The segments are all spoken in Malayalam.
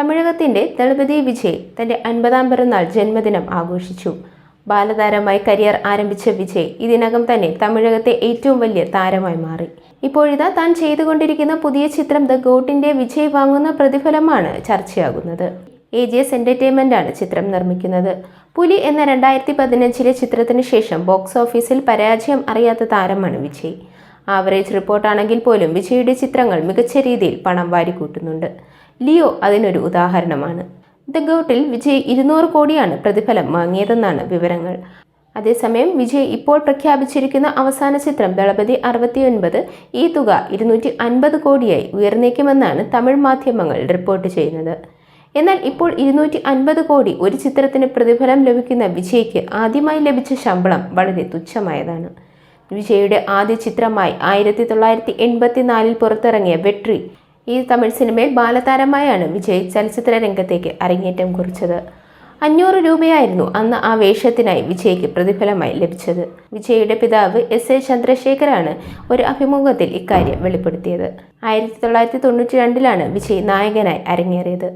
തമിഴകത്തിന്റെ ദളപതി വിജയ് തന്റെ അൻപതാം പിറന്നാൾ ജന്മദിനം ആഘോഷിച്ചു. ബാലതാരമായി കരിയർ ആരംഭിച്ച വിജയ് ഇതിനകം തന്നെ തമിഴകത്തെ ഏറ്റവും വലിയ താരമായി മാറി. ഇപ്പോഴിതാ താൻ ചെയ്തുകൊണ്ടിരിക്കുന്ന പുതിയ ചിത്രം ദ ഗോട്ടിന്റെ വിജയ് വാങ്ങുന്ന പ്രതിഫലമാണ് ചർച്ചയാകുന്നത്. എ ജി എസ് എന്റർടൈൻമെന്റ് ആണ് ചിത്രം നിർമ്മിക്കുന്നത്. പുലി എന്ന രണ്ടായിരത്തി പതിനഞ്ചിലെ ചിത്രത്തിന് ശേഷം ബോക്സ് ഓഫീസിൽ പരാജയം അറിയാത്ത താരമാണ് വിജയ്. ആവറേജ് റിപ്പോർട്ടാണെങ്കിൽ പോലും വിജയുടെ ചിത്രങ്ങൾ മികച്ച രീതിയിൽ പണം വാരിക്കൂട്ടുന്നുണ്ട് ലിയോ അതിനൊരു ഉദാഹരണമാണ്. ദ ഗൗട്ടിൽ വിജയ് ഇരുന്നൂറ് കോടിയാണ് പ്രതിഫലം വാങ്ങിയതെന്നാണ് വിവരങ്ങൾ. അതേസമയം വിജയ് ഇപ്പോൾ പ്രഖ്യാപിച്ചിരിക്കുന്ന അവസാന ചിത്രം ദളപതി അറുപത്തിയൊൻപത് ഈ തുക ഇരുന്നൂറ്റി അൻപത് കോടിയായി ഉയർന്നേക്കുമെന്നാണ് തമിഴ് മാധ്യമങ്ങൾ റിപ്പോർട്ട് ചെയ്യുന്നത്. എന്നാൽ ഇപ്പോൾ ഇരുന്നൂറ്റി അൻപത് കോടി ഒരു ചിത്രത്തിന് പ്രതിഫലം ലഭിക്കുന്ന വിജയ്ക്ക് ആദ്യമായി ലഭിച്ച ശമ്പളം വളരെ തുച്ഛമായതാണ്. വിജയുടെ ആദ്യ ചിത്രമായി ആയിരത്തി തൊള്ളായിരത്തി എൺപത്തിനാലിൽ പുറത്തിറങ്ങിയ വെട്രി ഈ തമിഴ് സിനിമയിൽ ബാലതാരമായാണ് വിജയ് ചലച്ചിത്ര രംഗത്തേക്ക് അരങ്ങേറ്റം കുറിച്ചത്. അഞ്ഞൂറ് രൂപയായിരുന്നു അന്ന് ആ വേഷത്തിനായി വിജയ്ക്ക് പ്രതിഫലമായി ലഭിച്ചത്. വിജയുടെ പിതാവ് എസ് എ ചന്ദ്രശേഖരാണ് ഒരു അഭിമുഖത്തിൽ ഇക്കാര്യം വെളിപ്പെടുത്തിയത്. ആയിരത്തി തൊള്ളായിരത്തി തൊണ്ണൂറ്റി രണ്ടിലാണ് വിജയ് നായകനായി അരങ്ങേറിയത്.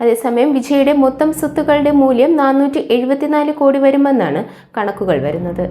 അതേസമയം വിജയുടെ മൊത്തം സ്വത്തുക്കളുടെ മൂല്യം നാനൂറ്റി എഴുപത്തിനാല് കോടി വരുമെന്നാണ് കണക്കുകൾ വരുന്നത്.